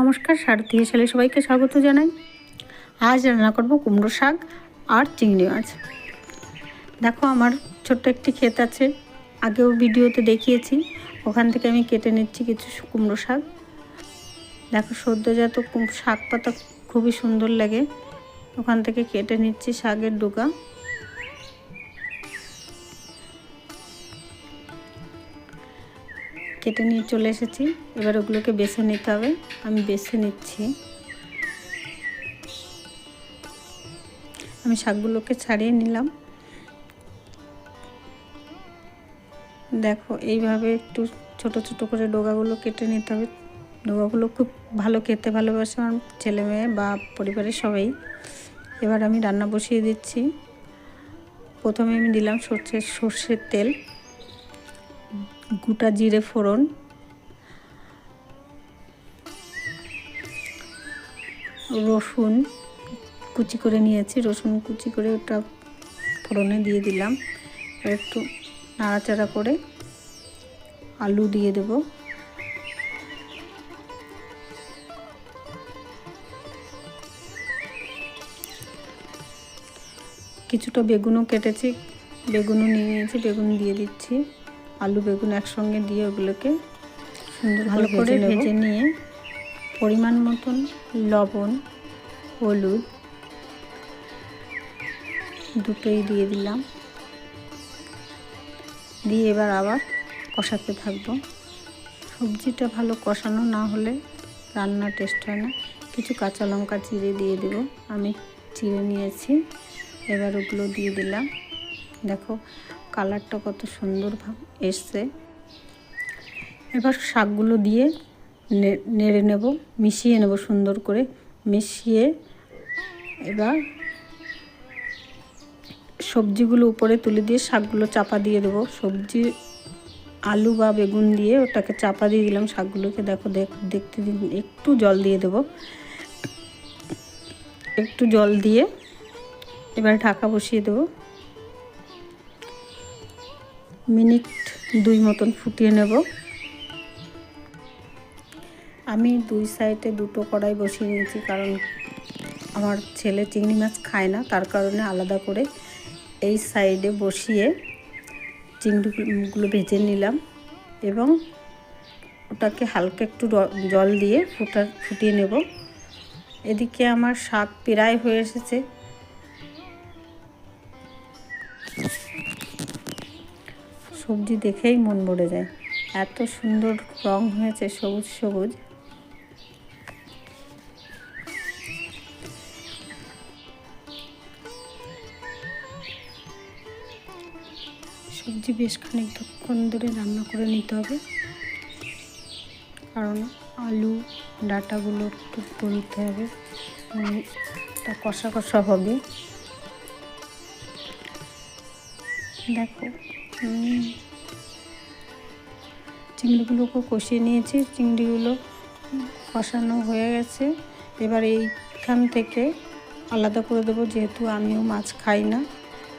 নমস্কার, সারথি সালে সবাইকে স্বাগত জানাই। আজ রান্না করব কুমড়ো শাক আর চিংড়ি মাছ। দেখো আমার ছোট্ট একটি ক্ষেত আছে, আগেও ভিডিওতে দেখিয়েছি। ওখান থেকে আমি কেটে নিচ্ছি কিছু কুমড়ো শাক। দেখো সদ্যজাত শাক পাতা খুবই সুন্দর লাগে। ওখান থেকে কেটে নিচ্ছি শাকের ডোকা কেটে নিয়ে চলে এসেছি। এবার ওগুলোকে বেছে নিতে হবে। আমি বেছে নিচ্ছি। আমি শাকগুলোকে ছাড়িয়ে নিলাম। দেখো, এইভাবে একটু ছোট ছোট করে ডোগাগুলো কেটে নিতে হবে। ডোগাগুলো খুব ভালো খেতে ভালোবাসে আমার ছেলে মেয়ে বা পরিবারের সবাই। এবার আমি রান্না বসিয়ে দিচ্ছি। প্রথমে আমি দিলাম সর্ষের সর্ষের তেল। গোটা জিরে ফোড়ন। রসুন কুচি করে নিয়েছি, রসুন কুচি করে ওটা ফোড়নে দিয়ে দিলাম। একটু নাড়াচাড়া করে আলু দিয়ে দেব। কিছুটা বেগুনও কেটেছি, বেগুনও নিয়ে নিয়েছি, বেগুন দিয়ে দিচ্ছি। আলু বেগুন একসঙ্গে দিয়ে ওগুলোকে সুন্দর ভালো করে ভেজে নিয়ে পরিমাণ মতন লবণ হলুদ দুটোই দিয়ে দিলাম। দিয়ে এবার আবার কষাতে থাকব। সবজিটা ভালো কষানো না হলে রান্না টেস্ট হয় না। কিছু কাঁচা লঙ্কা চিড়ে দিয়ে দেব। আমি চিড়ে নিয়েছি। এবার ওগুলো দিয়ে দিলাম। দেখো কালারটা কত সুন্দর এসছে। এবার শাকগুলো দিয়ে নেড়ে নেব, মিশিয়ে নেব সুন্দর করে। মিশিয়ে এবার সবজিগুলো উপরে তুলে দিয়ে শাকগুলো চাপা দিয়ে দেবো। সবজি, আলু বা বেগুন দিয়ে ওটাকে চাপা দিয়ে দিলাম শাকগুলোকে। দেখো, দেখতে দিন, একটু জল দিয়ে দেব। একটু জল দিয়ে এবার ঢাকা বসিয়ে দেবো। মিনিট দুই মতন ফুটিয়ে নেব। আমি দুই সাইডে দুটো কড়াই বসিয়ে নিয়েছি কারণ আমার ছেলে চিংড়ি মাছ খায় না, তার কারণে আলাদা করে এই সাইডে বসিয়ে চিংড়িগুলো ভেজে নিলাম এবং ওটাকে হালকা একটু জল দিয়ে ফুটা ফুটিয়ে নেব। এদিকে আমার শাক প্রায় হয়ে এসেছে। সবজি দেখেই মন ভরে যায়। এত সুন্দর রং হয়েছে সবুজ সবুজ। সবজি বেশ খানিকক্ষণ ধরে রান্না করে নিতে হবে। কারণ আলু, ডাটাগুলো একটু গলতে হবে। তা কষা কষা হবে। দেখো চিংড়িগুলোকে কষিয়ে নিয়েছি, চিংড়িগুলো কষানো হয়ে গেছে। এবার এইখান থেকে আলাদা করে দেবো, যেহেতু আমিও মাছ খাই না,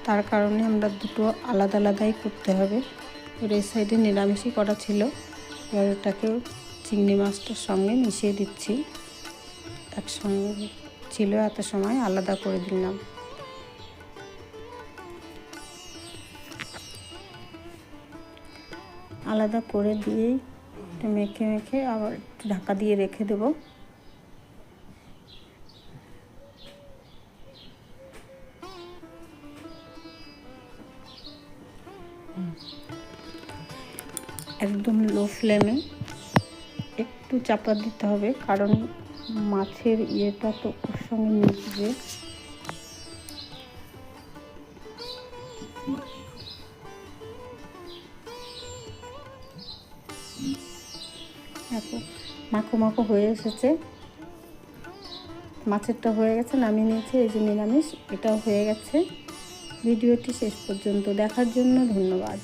তার কারণে আমরা দুটো আলাদা আলাদাই করতে হবে। এবার এই সাইডে নিরামিষই করা ছিল। এবার ওটাকেও চিংড়ি মাছটার সঙ্গে মিশিয়ে দিচ্ছি। একসঙ্গে ছিল এত সময়, আলাদা করে দিলাম। আলাদা করে দিয়েই মেখে মেখে আবার একটু ঢাকা দিয়ে রেখে দেবো। একদম লো ফ্লেমে একটু চাপা দিতে হবে, কারণ মাছের ইয়েটা তো ওর সঙ্গে মিশবে। দেখো, মাখো মাখো হয়ে এসেছে। মাছেরটা হয়ে গেছে, নামিয়ে নিয়েছি, এই যে নিরামিষ, এটাও হয়ে গেছে। ভিডিওটি শেষ পর্যন্ত দেখার জন্য ধন্যবাদ।